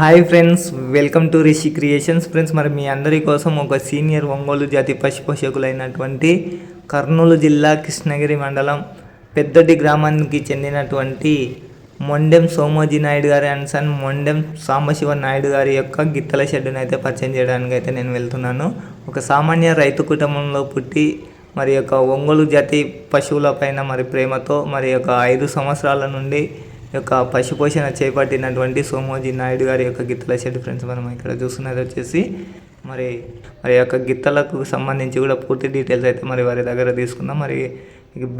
Hi friends welcome to Rishi creations friends మరి మీ అందరి కోసం ఒక సీనియర్ ఒంగోలు జాతి పశు పోషకులైనటువంటి కర్నూలు జిల్లా కృష్ణగిరి మండలం పెద్దటి గ్రామానికి చెందినటువంటి మొండెం సోమోజీ నాయుడు గారి అండ్ సన్ మొండెం సాంబశివ నాయుడు గారి యొక్క గిత్తల షెడ్డును అయితే పరిచయం చేయడానికి అయితే నేను వెళ్తున్నాను. ఒక సామాన్య రైతు కుటుంబంలో పుట్టి మరి యొక్క ఒంగోలు జాతి పశువుల పైన మరి ప్రేమతో మరి యొక్క ఐదు సంవత్సరాల నుండి యొక్క పశుపోషణ చేపట్టినటువంటి సోమోజీ నాయుడు గారి యొక్క గిత్తల షెడ్ ఫ్రెండ్స్ మనం ఇక్కడ చూస్తున్నది వచ్చేసి మరి మరి యొక్క గిత్తలకు సంబంధించి కూడా పూర్తి డీటెయిల్స్ అయితే మరి వారి దగ్గర తీసుకుందాం. మరి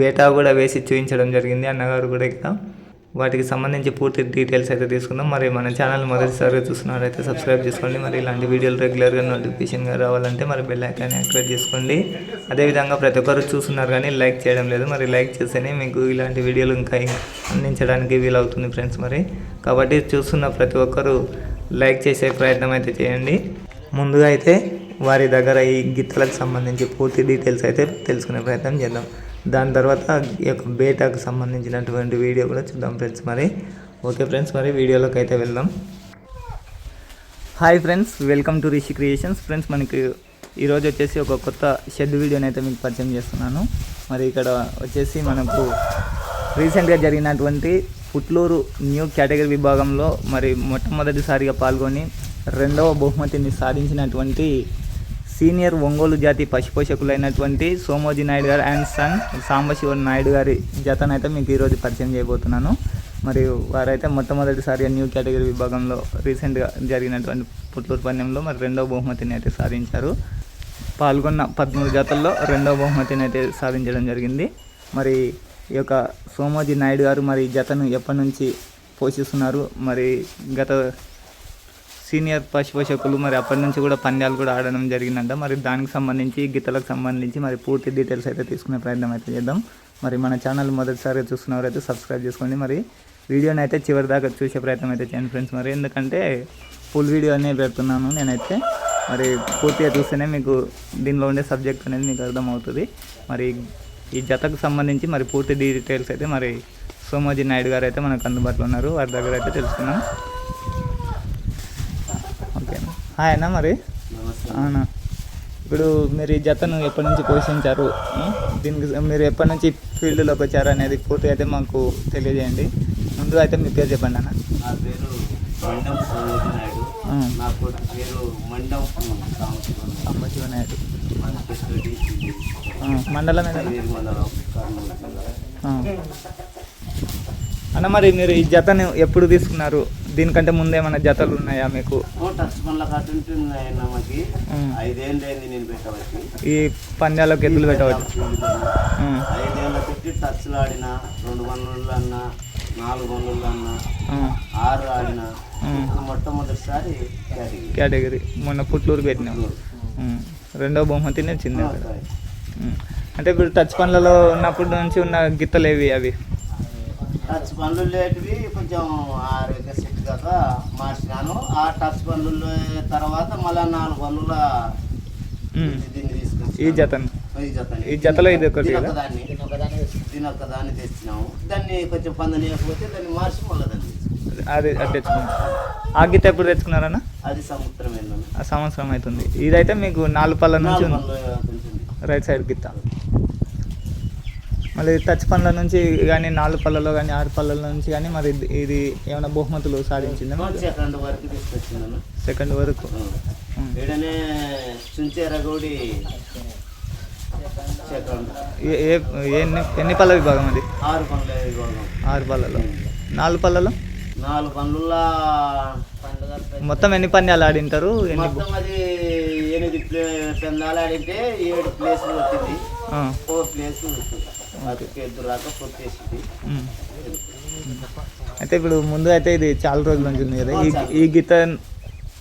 బేటా కూడా వేసి చూపించడం జరిగింది. అన్నగారు కూడా ఇక్కడ వాటికి సంబంధించి పూర్తి డీటెయిల్స్ అయితే తీసుకుందాం. మరి మన ఛానల్ మొదటిసారిగా చూస్తున్నారైతే సబ్స్క్రైబ్ చేసుకోండి. మరి ఇలాంటి వీడియోలు రెగ్యులర్గా నోటిఫికేషన్గా రావాలంటే మరి బెల్ ఐకాన్ యాక్టివేట్ చేసుకోండి. అదేవిధంగా ప్రతి ఒక్కరు చూస్తున్నారు కానీ లైక్ చేయడం లేదు. మరి లైక్ చేస్తేనే మీకు ఇలాంటి వీడియోలు ఇంకా అందించడానికి వీలవుతుంది ఫ్రెండ్స్ మరి. కాబట్టి చూస్తున్న ప్రతి ఒక్కరు లైక్ చేసే ప్రయత్నం అయితే చేయండి. ముందుగా అయితే వారి దగ్గర ఈ గిత్తలకు సంబంధించి పూర్తి డీటెయిల్స్ అయితే తెలుసుకునే ప్రయత్నం చేద్దాం. దాని తర్వాత ఈ యొక్క బేటాకు సంబంధించినటువంటి వీడియో కూడా చూద్దాం ఫ్రెండ్స్ మరి. ఓకే ఫ్రెండ్స్ మరి వీడియోలోకి అయితే వెళ్దాం. Hi friends welcome to Rishi creations. Friends మనకి ఈరోజు వచ్చేసి ఒక కొత్త షెడ్ వీడియోని అయితే మీకు పరిచయం చేస్తున్నాను. మరి ఇక్కడ వచ్చేసి మనకు రీసెంట్గా జరిగినటువంటి పుట్లూరు న్యూ కేటగిరీ విభాగంలో మరి మొట్టమొదటిసారిగా పాల్గొని రెండవ బహుమతిని సాధించినటువంటి సీనియర్ ఒంగోలు జాతి పశుపోషకులైనటువంటి సోమోజీ నాయుడు గారు అండ్ సన్ సాంబశివ నాయుడు గారి జతనైతే మీకు ఈరోజు పరిచయం చేయబోతున్నాను. మరియు వారైతే మొట్టమొదటిసారిగా న్యూ కేటగిరీ విభాగంలో రీసెంట్గా జరిగినటువంటి పుట్లూరు పందెంలో మరి రెండవ బహుమతిని అయితే సాధించారు. పాల్గొన్న పదమూడు జతల్లో రెండవ బహుమతిని అయితే సాధించడం జరిగింది. మరి ఈ యొక్క సోమోజీ నాయుడు గారు మరి జతను ఎప్పటి నుంచి పోషిస్తున్నారు? మరి గత సీనియర్ పశుపోషకులు మరి అప్పటి నుంచి కూడా పంద్యాలు కూడా ఆడడం జరిగిందంట. మరి దానికి సంబంధించి గీతలకు సంబంధించి మరి పూర్తి డీటెయిల్స్ అయితే తీసుకునే ప్రయత్నం అయితే చేద్దాం. మరి మన ఛానల్ మొదటిసారిగా చూస్తున్నవారైతే సబ్స్క్రైబ్ చేసుకోండి. మరి వీడియోని అయితే చివరి దాకా చూసే ప్రయత్నం అయితే చేయండి ఫ్రెండ్స్ మరి ఎందుకంటే ఫుల్ వీడియో అనేది పెడుతున్నాను నేనైతే. మరి పూర్తిగా చూస్తేనే మీకు దీనిలో ఉండే సబ్జెక్ట్ అనేది మీకు అర్థమవుతుంది. మరి ఈ జతకు సంబంధించి మరి పూర్తి డీటెయిల్స్ అయితే మరి సోమోజీ నాయుడు గారు అయితే మనకు అందుబాటులో ఉన్నారు. వారి దగ్గర అయితే తెలుసుకున్నాం హాయ్ అన్న మరి. అవునా. ఇప్పుడు మీరు ఈ జతను ఎప్పటి నుంచి పోషించారు? దీనికి మీరు ఎప్పటి నుంచి ఫీల్డ్లోకి వచ్చారు అనేది పూర్తి అయితే మాకు తెలియజేయండి. ముందు అయితే మీ పేరు చెప్పండి అన్న. నా పేరు మండం సోమోజీ నాయుడు. నా పేరు మండం. మండలం అన్న మరి మీరు ఈ జతను ఎప్పుడు తీసుకున్నారు? దీనికంటే ముందు ఏమైనా జతలు ఉన్నాయా మీకు? ఈ పందాలకు ఎద్దులు పెట్టవచ్చు టచ్లు ఆడిన రెండు బండ్లు అన్న నాలుగు బండ్లు అన్న ఉం. ఆరు ఆడిన మొట్టమొదటిసారి కేటగిరీ మొన్న పుట్లూరు పెట్టినాం. రెండో బహుమతిని ఉం. అంటే ఇప్పుడు టచ్ పనులలో ఉన్నప్పటి నుంచి ఉన్న గిత్తలు ఏవి అవి? టచ్ పనులు లేటివి కొంచెం ఆరోగ్య కాక మార్చినాను. ఆ టచ్ పనులు తర్వాత మళ్ళా నాలుగు పనుల. దీన్ని తీసుకొచ్చి ఈ జతను. ఈ జతలో ఇది ఒకటి దీని కదా? ఒకదాన్ని. దీని ఒక దాన్ని తెచ్చినాము. దాన్ని కొంచెం పందనీయకపోతే దాన్ని మార్చి మళ్ళీ దాన్ని. అది అది తెచ్చుకున్నాం. ఆ గిత్త ఎప్పుడు తెచ్చుకున్నారన్న? అది ఆ సంవత్సరం అవుతుంది. ఇదైతే మీకు నాలుగు పళ్ళ నుంచి రైట్ సైడ్ గిత్త. మళ్ళీ టచ్ పండ్ల నుంచి కానీ నాలుగు పళ్ళలో కానీ ఆరు పళ్ళల నుంచి కానీ మరి ఇది- ఏమైనా బహుమతులు సాధించిందా సెకండ్ వరకు. తీసుకొచ్చిందన్న సెకండ్ చుంచేరగౌడి ఎన్ని ఎన్ని పళ్ళ విభాగం అది? ఆరు పనుల విభాగం. ఆరు పళ్ళలో. నాలుగు పళ్ళలో? నాలుగు పనుల మొత్తం ఎన్ని పందాలు ఆడింటారు? ఎన్ని మొత్తం అది ఎనిమిది పెందాలు ఆడింటే ఏడు ప్లేసులు వచ్చింది. ఆ, ఓ ప్లేస్ అయితే ఇప్పుడు ముందు అయితే ఇది చాలా రోజుల నుంచి ఉంది కదా. ఈ ఈ గీత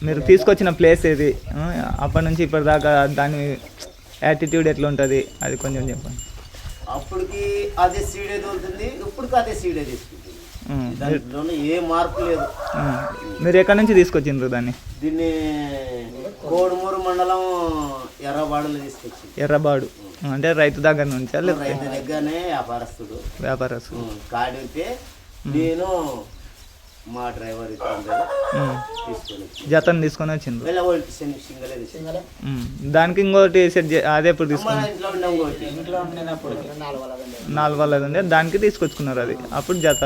మీరు తీసుకొచ్చిన ప్లేస్ ఏది? అప్పటి నుంచి ఇప్పటిదాకా దాని యాటిట్యూడ్ ఎట్లా ఉంటుంది? అది కొంచెం చెప్పండి. అప్పటికి అదే సీడే తోలుతుంది ఇప్పటికి అదే సీడే తీసుకుంటుంది ఏ మార్పు లేదు. మీరు ఎక్కడి నుంచి తీసుకొచ్చిండ్రు దాన్ని? దీన్ని కోడుమూరు మండలం ఎర్రబాడులో తీసుకొచ్చింది. ఎర్రబాడు. అంటే రైతు దగ్గర నుంచా రైతు దగ్గరనే వ్యాపారస్తుడు. వ్యాపారస్తు ఉం, కాడితే నేను మా డ్రైవర్ జతను తీసుకొని ఉమ్. దానికి ఇంకోటి సెట్ అదే ఇప్పుడు ఉండినప్పుడు నాలుగు వాళ్ళది ఉండే. దానికి తీసుకొచ్చుకున్నారు అది. అప్పుడు జత.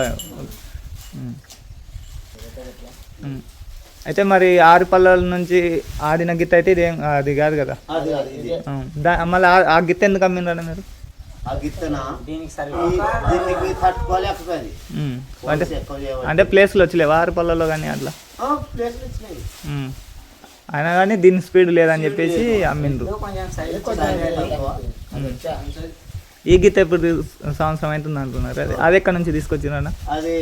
అయితే మరి ఆరు పళ్ళల నుంచి ఆడిన గిత్త అయితే ఇదేం అది కాదు కదా? మళ్ళీ ఆ- గిత్త ఎందుకు అమ్మిండ్రా మీరు. అంటే ప్లేస్లు వచ్చలేవా ఆరు పళ్ళలో కానీ అట్లా. అయినా కానీ దీని స్పీడ్ లేదని చెప్పేసి అమ్మిండ్రు. ఈ గీత ఎప్పుడు సంవత్సరం అవుతుంది అంటున్నారు. అది అది ఎక్కడి నుంచి తీసుకొచ్చినా అది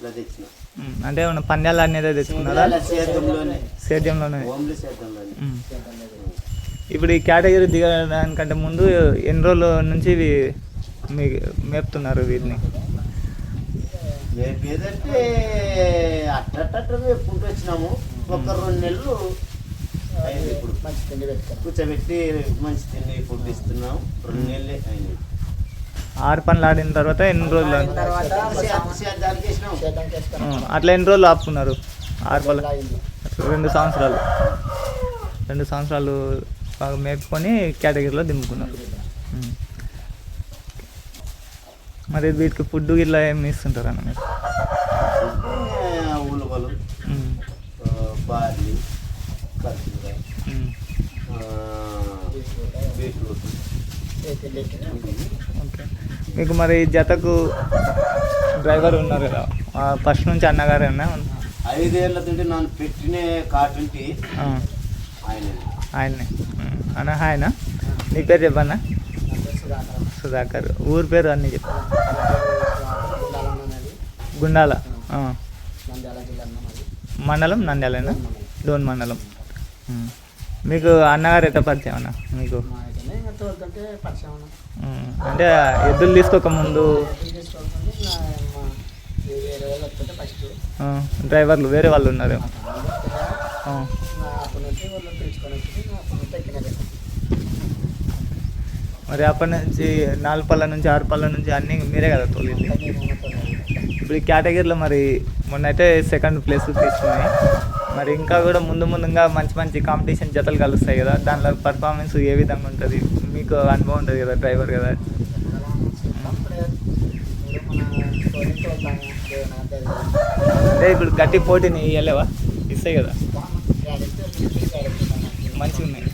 ఇలా తెచ్చిన. అంటే ఏమన్నా పందాలు అనేది తెచ్చుకున్నారా? సేద్యంలోనే. ఇప్పుడు ఈ కేటగిరీ దిగడానికంటే ముందు ఎన్ని రోజుల నుంచి ఇవి మీ మేపుతున్నారు వీటిని? మేపుకుంటూ వచ్చినాము. ఒక రెండు నెలలు అయింది ఇప్పుడు. మంచి తిండి పెట్టుకున్నాం. కూర్చోబెట్టి మంచి తిండి ఫుడ్ ఇస్తున్నాం. రెండు నెలలే అయింది. ఆరు పనులు ఆడిన తర్వాత ఎన్ని రోజులు. అట్లా ఎన్ని రోజులు ఆపుకున్నారు? ఆరు పనులు. రెండు సంవత్సరాలు. రెండు సంవత్సరాలు బాగా మేపుకొని కేటగిరీలో దింపుకున్నారు. మరి వీటికి ఫుడ్ ఇట్లా ఏమి మీరు? ఉలువలు ఉమ్. ఆ, బార్లీ బీట్రూట్ మీకు మరి జతకు డ్రైవర్ ఉన్నారు కదా. ఫస్ట్ నుంచి అన్నగారేనా ఐదేళ్ళ తింటే నన్ను పెట్టిన కాటుంటి ఆయన. అన్న ఆయన నీ పేరు చెప్పన్నా? సుధాకర్. ఊరి పేరు అన్నీ చెప్పు. గుండాల. మండలం నంద్యాలేనా? డోన్ మండలం. మీకు అన్నగారు ఎట్లా పరిచయం అన్న? మీకు? అంటే ఎద్దులు తీసుకోక ముందు డ్రైవర్లు వేరే వాళ్ళు ఉన్నారు. మరి అప్పటి నుంచి నాలుగు పళ్ళ నుంచి ఆరు పళ్ళ నుంచి అన్నీ మీరే కదా తోలింది? ఇప్పుడు ఈ కేటగిరీలో మరి మొన్న అయితే సెకండ్ ప్లేస్ తీసుకున్నాయి. మరి ఇంకా కూడా ముందు ముందుగా మంచి మంచి కాంపిటీషన్ జతలు కలుస్తాయి కదా. దానిలో పర్ఫార్మెన్స్ ఏ విధంగా ఉంటుంది? మీకు అనుభవం ఉంటుంది కదా డ్రైవర్ కదా? అంటే ఇప్పుడు గట్టి పోటీని ఇవ్వలేవా ఇస్తాయి కదా. మంచిగా ఉన్నాయి.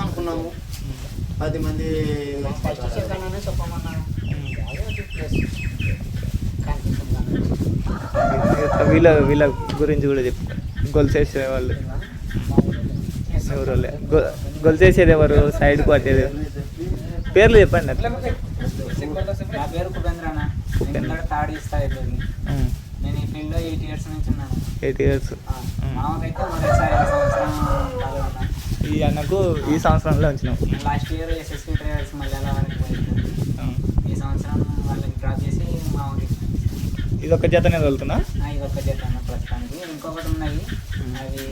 అనుకున్నాము పది మంది వీళ్ళ వీళ్ళ గురించి కూడా చెప్పు. గొలుసేసే వాళ్ళు ఎవరు? గొలుసేసేది ఎవరు? సైడ్ కొట్టేది పేర్లు చెప్పండి అట్లా. నా పేరు కుపేంద్ర అన్న. నేను థర్డ్ ఇస్తా నేను ఈ ఫీల్డ్లో ఎయిట్ ఇయర్స్ నుంచి ఉన్నాను. Eight years. ఆ, మామకైతే మొదటిసారి ఈ సంవత్సరం పాల్గొన్నా ఈ అన్నకు ఈ సంవత్సరంలో వచ్చినాం లాస్ట్ ఇయర్ ఎస్ఎస్సీ డ్రైవర్స్ మళ్ళీ అలా వరకు పోయింది. ఈ సంవత్సరం వాళ్ళకి డ్రాప్ చేసి మామూలు ఇది ఒక జతనే వెళ్తున్నా. ఇది ఒక్క జత అన్న ప్రస్తుతానికి. ఇంకొకటి ఉన్నాయి. అవి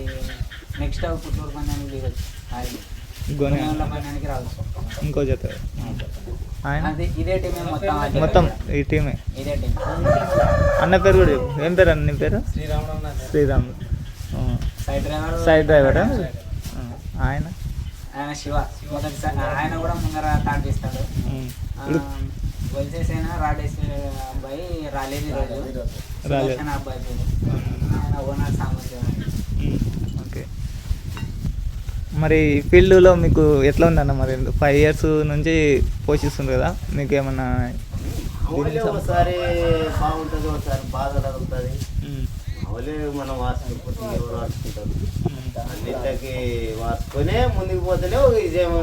నెక్స్ట్ పుట్టూరు పందానికి దిగచ్చు అది పందానికి రాదు ఇంకో జత. ఆయన? అది ఇదే టీమే మొత్తం. మొత్తం ఈ టీమే ఇదే టీం అన్న పేరు కూడా చెప్పు. ఏం పేరు అన్న నీ పేరు? శ్రీరాముడు. శ్రీరామ్ ఆ. సైడ్ డ్రైవర్ సైడ్ డ్రైవరా. ఆయన? ఆయన శివ. మొదటిసారి ఆయన కూడా ముందర థర్డ్ తీస్తాడు ఉమ్. ఇప్పుడు వచ్చేసైనా రాడేసి అబ్బాయి రాలేదు ఈరోజు రాలేదు. అబ్బాయి ఆయన ఓనర్ సామర్థ్యం. ఓకే మరి ఫీల్డ్లో మీకు ఎట్లా ఉందన్న మరి ఫైవ్ ఇయర్స్ నుంచి పోషిస్తుంది కదా మీకు ఏమన్నా ఒకసారి బాగుంటుంది ఒకసారి బాధ తగులుతుంది. మామూలే మనం వాసుకుంటే ఎవరు వాసుకుంటారు. అన్నింటికి వాసుకొనే ముందుకు పోతేనే ఒక విజయం.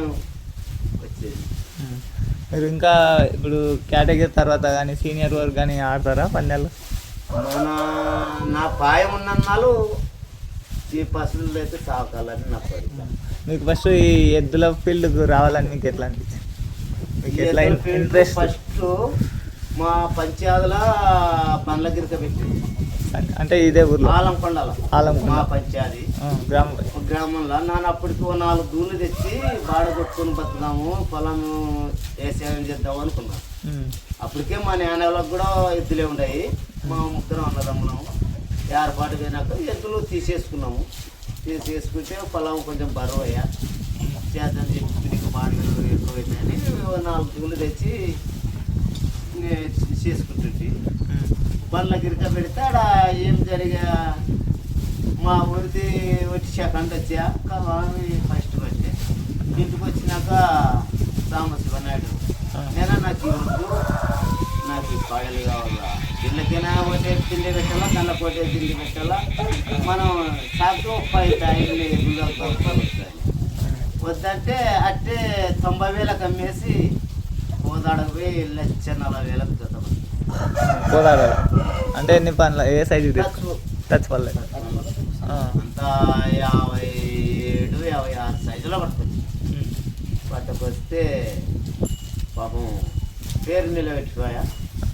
మీరు ఇంకా ఇప్పుడు కేటగిరీ తర్వాత కానీ సీనియర్ వరకు కానీ ఆడతారా పందాలు? మన నా పాయం ఉన్నన్నాళ్ళు ఈ పశువులు అయితే సాకాలని నా కోరిక. మీకు ఫస్ట్ ఈ ఎద్దుల ఫీల్డ్కు రావాలని మీకు ఎట్లా అనిపించింది? మీకు ఎట్లా ఇంట్రెస్ట్ ఫస్ట్ మా పంచాయతీల బండ్ల గిరిక పెట్టింది. అంటే ఇదే ఊర్లో? ఆలంకొండల. ఆలంకొండ. పంచాయతీ గ్రామం. గ్రామంలో నాన్న అప్పటికి నాలుగు దూళ్ళు తెచ్చి బాడ కొట్టుకొని బతుకుదాము పొలం వ్యవసాయం చేద్దాం అనుకున్నాం అప్పటికే మా నాన్నలకు కూడా ఎద్దులే ఉన్నాయి మా ముగ్గురం అన్నదమ్ములం. ఏర్పాటు పోయినాక ఎద్దులు తీసేసుకున్నాము. తీసేసుకుంటే పొలం కొంచెం బరువు అయ్యా. చేద్దాం చెప్పి నీకు బాడగలు ఎక్కువైనాయని ఓ నాలుగు దూళ్ళు తెచ్చి చేసుకుంటుంటే బండ్ల గిరిక పెడితే ఆడ ఏం జరిగా? మా ఊరిది వచ్చి సెకండ్ వచ్చా? ఫస్ట్ వచ్చే. ఇంటికి వచ్చినాక సాంబశివ నాయుడు. నేనా నాకు ఈ వద్దు నాకు ఈ పాయలు కావాలా? ఇళ్ళకైనా ఒకటే తిండి పెట్టాలా? కళ్ళ ఒకటే తిండి పెట్టాలా? మనం సాగు పై టైంని వస్తాయి. వద్దంటే అట్టే తొంభై వేలకు అమ్మేసి కోదాడకు పోయి లక్ష నలభై వేలకు జత అంటే ఎన్ని పనులు? ఏ సైజు. టచ్ ఆ, అంతా యాభై ఏడు యాభై ఆరు సైజులో పట్టుకొచ్చి ఉమ్, పట్టుకొస్తే పాపం పేరు నిలబెట్టిపోయా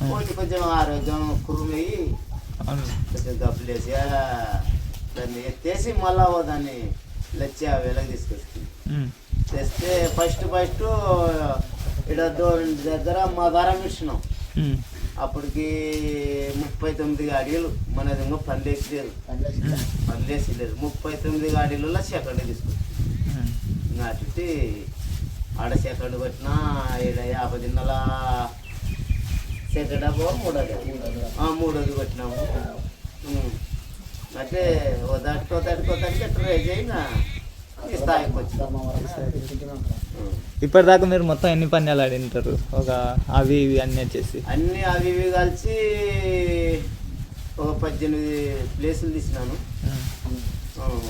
ఒకటి కొంచెం ఆరోగ్యం కురుమయ్యి కొంచెం గబ్బులేసి ఆ, దాన్ని ఎత్తేసి మళ్ళా దాన్ని లక్ష యాభై వేలకు తీసుకొచ్చింది తెస్తే ఫస్ట్ ఫస్ట్ ఇక్కడ దగ్గర మా దారం ఇచ్చినాం అప్పటికి ముప్పై తొమ్మిది గాడీలు మనది ఇంకా పనిలేసి లేదు పనిలేసి లేదు ముప్పై తొమ్మిది గాడీలలో సెకండ్ తీసుకొచ్చింది ఇంకా అటు ఆడ సెకండ్ కొట్టినా ఈడ యాభై దిన్నల సెకండ్ అబ్బో మూడోది. ఆ, మూడోది కొట్టినాము. అంటే ఓ దాటికో దాటికో దాటికి ట్రై చేయినా ఈ స్థాయికి వచ్చినాము ఉమ్. ఇప్పటిదాకా మీరు మొత్తం ఎన్ని పందాలు ఆడింటారు? ఒక అవి ఇవి అన్నీ వచ్చేసి. అన్నీ అవి ఇవి కలిసి ఒక పద్దెనిమిది ప్లేసులు తీసినాను.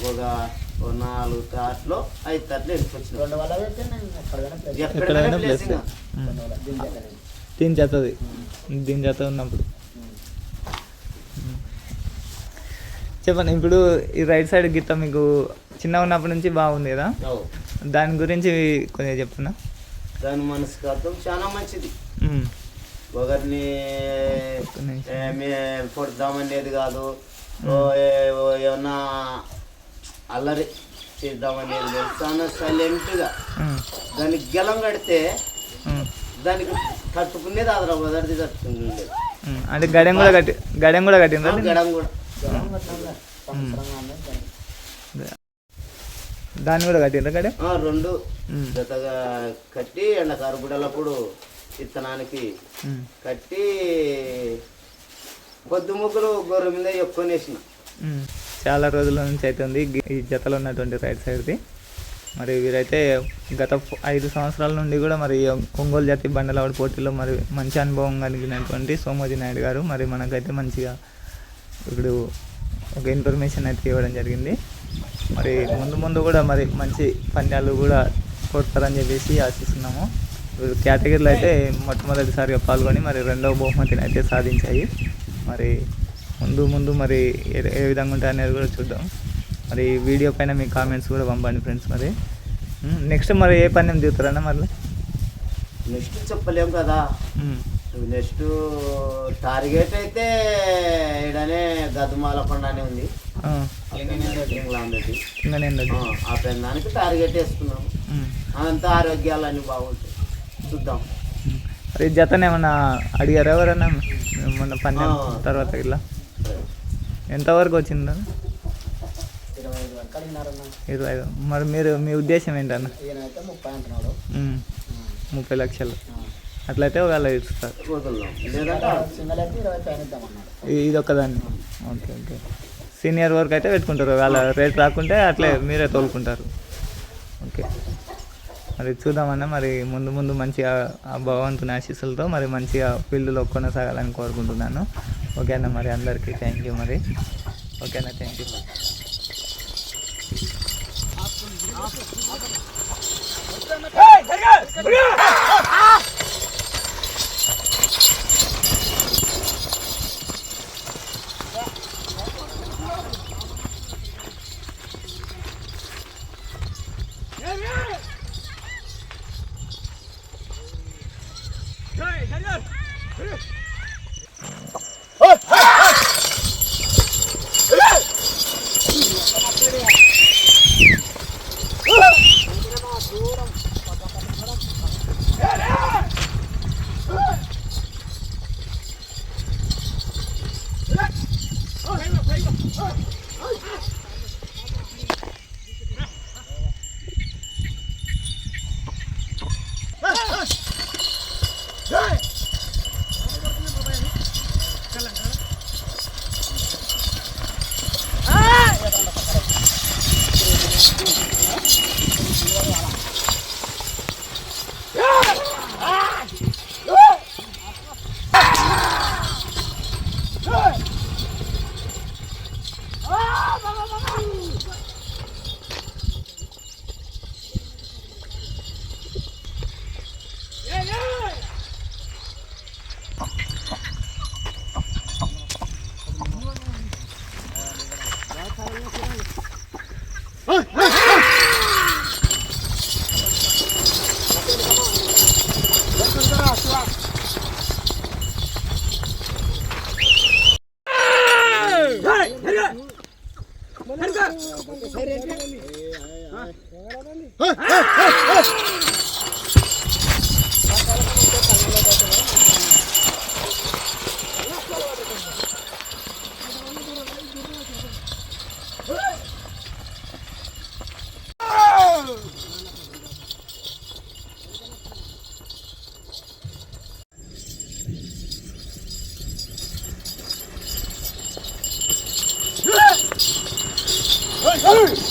ఒక నాలుగు తాట్లు ఐదు తాట్లు వెళ్ళిపోచ్చినాను ఎక్కడైనా ప్లేస్ దీని చేతది దీని చేత ఉన్నప్పుడు. చెప్పండి ఇప్పుడు ఈ రైట్ సైడ్ గిత్త మీకు చిన్న ఉన్నప్పటి నుంచి బాగుంది కదా. దాని గురించి కొంచెం చెప్తున్నా దాని మనస్కార్థం చాలా మంచిది. ఒకరిని పొడదామనేది కాదు. ఏమన్నా అల్లరి చేద్దామనేది లేదు చాలా సైలెంట్గా. దానికి గెలం కడితే దానికి తట్టుకునేది అదర వదరిది తట్టుకునేది ఉమ్. అంటే గడెం కూడా కట్టి గడెం కూడా కట్టిందా గడం కూడా. దాన్ని కూడా గడెం ఆ, రెండు. జతగా కట్టి ఎండకారు బుడలప్పుడు విత్తనానికి కట్టి పొద్దు ముగ్గులు గొర్రె మీద ఎక్కువనేసిన. చాలా రోజుల నుంచి అయితే ఉంది ఈ జతలో ఉన్నటువంటి రైట్ సైడ్ది. మరి వీరైతే గత ఐదు సంవత్సరాల నుండి కూడా మరి ఒంగోలు జాతి బండలవాడి పోటీలో మరి మంచి అనుభవం కలిగినటువంటి సోమోజీ నాయుడు గారు. మరి మనకైతే మంచిగా ఇప్పుడు ఒక ఇన్ఫర్మేషన్ అయితే ఇవ్వడం జరిగింది. మరి ముందు ముందు కూడా మరి మంచి పంద్యాలు కూడా కొడతారని చెప్పేసి ఆశిస్తున్నాము. కేటగిరీలో అయితే మొట్టమొదటిసారిగా పాల్గొని మరి రెండవ బహుమతిని అయితే సాధించాయి. మరి ముందు ముందు మరి ఏ విధంగా ఉంటాయి అనేది కూడా చూద్దాం. మరి వీడియో పైన మీ కామెంట్స్ కూడా పంపండి ఫ్రెండ్స్ మరి. నెక్స్ట్ మరి ఏ పందెం దిగుతారన్నా మరి నెక్స్ట్ చెప్పలేం కదా. నెక్స్ట్ టార్గెట్ అయితే ఇడనే గద్దుమాల కొండనే ఉంది. ఆ, పెందానికి టార్గెట్ వేసుకున్నాం అంతా ఆరోగ్యాలన్నీ బాగుంటాయి. చూద్దాం. ఈ జతను ఏమన్నా అడిగారా ఎవరన్నా? మొన్న ఆ. తర్వాత ఇలా ఎంతవరకు వచ్చిందా? ఇరవై ఐదు మరి మీరు మీ ఉద్దేశం ఏంటన్న? ముప్పై లక్షలు. అట్లయితే ఒకవేళ ఇస్తారు పైన ఇది ఒకదాన్ని ఓకే ఓకే. సీనియర్ వరకు అయితే పెట్టుకుంటారు. వాళ్ళ రేట్ రాకుంటే అట్లే మీరే తోలుకుంటారు. ఓకే. మరి చూద్దామన్న మరి ముందు ముందు మంచిగా ఆ భగవంతుని ఆశీస్సులతో మరి మంచిగా ఫీల్డ్లో కొనసాగాలని కోరుకుంటున్నాను. ఓకే అన్న మరి అందరికీ థ్యాంక్ యూ మరి. ఓకే అన్న thank you Hey! Beyler. Yürü. కొంచెం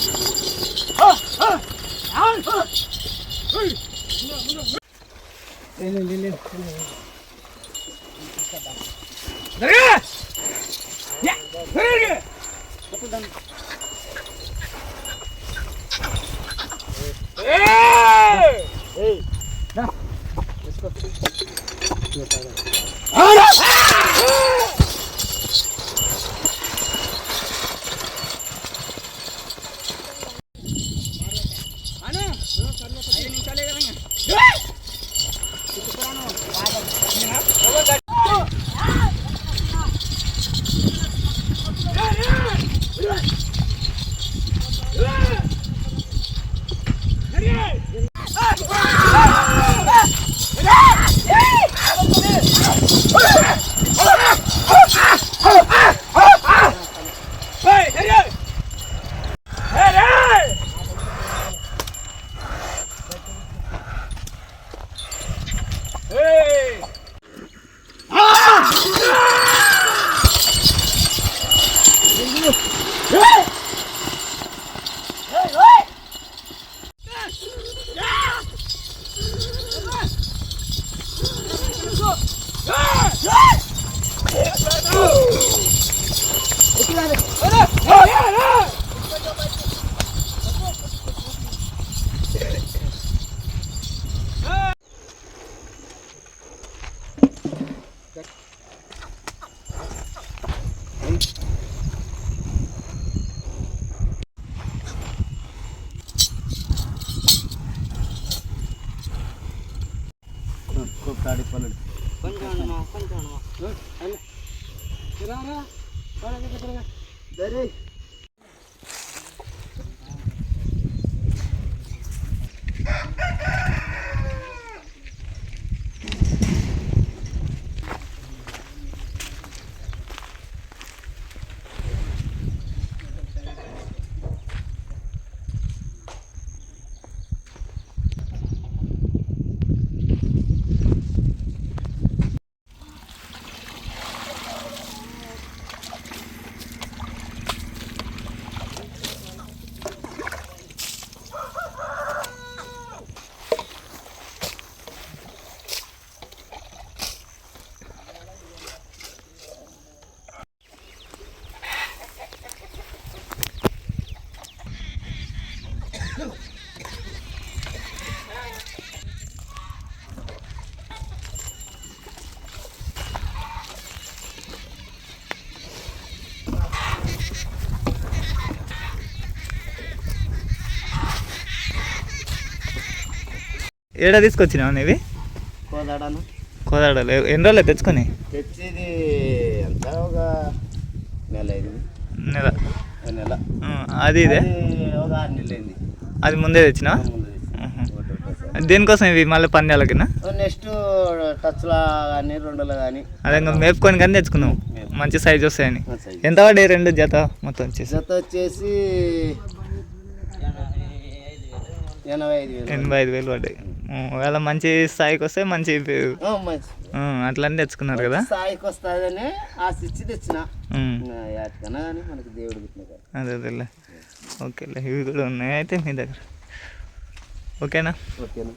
சரி ఏడా తీసుకొచ్చినావు ఇవి కోదాడను కోదాడలు. ఎన్ని రోజులు తెచ్చుకొని? తెచ్చేది ఎంత? ఒక నెల అయింది. నెల. నెల. అది ఇదే? ఒక ఆరు నెలలు అయింది. అది ముందే తెచ్చినా. దేనికోసం ఇవి మళ్ళీ పందాలకినా నెక్స్ట్ టచ్లా కానీ రెండులో కానీ అదే ఇంకా మేపుకొని కానీ తెచ్చుకున్నావు. మంచి సైజ్ వస్తాయని. ఎంత పడ్డాయి రెండు జత మొత్తం వచ్చేసి? జత వచ్చేసి ఎనభై ఐదు వేలు. ఎనభై ఐదు వేలు పడ్డాయి. ఒకవేళ మంచి స్థాయికి వస్తే మంచి అట్లనే తెచ్చుకున్నారు కదా? స్థాయికి వస్తుందని ఆశించి తెచ్చిన. మనకి దేవుడు అదే అదేలే. ఓకేలే ఇవి కూడా ఉన్నాయి. అయితే మీ దగ్గర. ఓకేనా? ఓకేనా?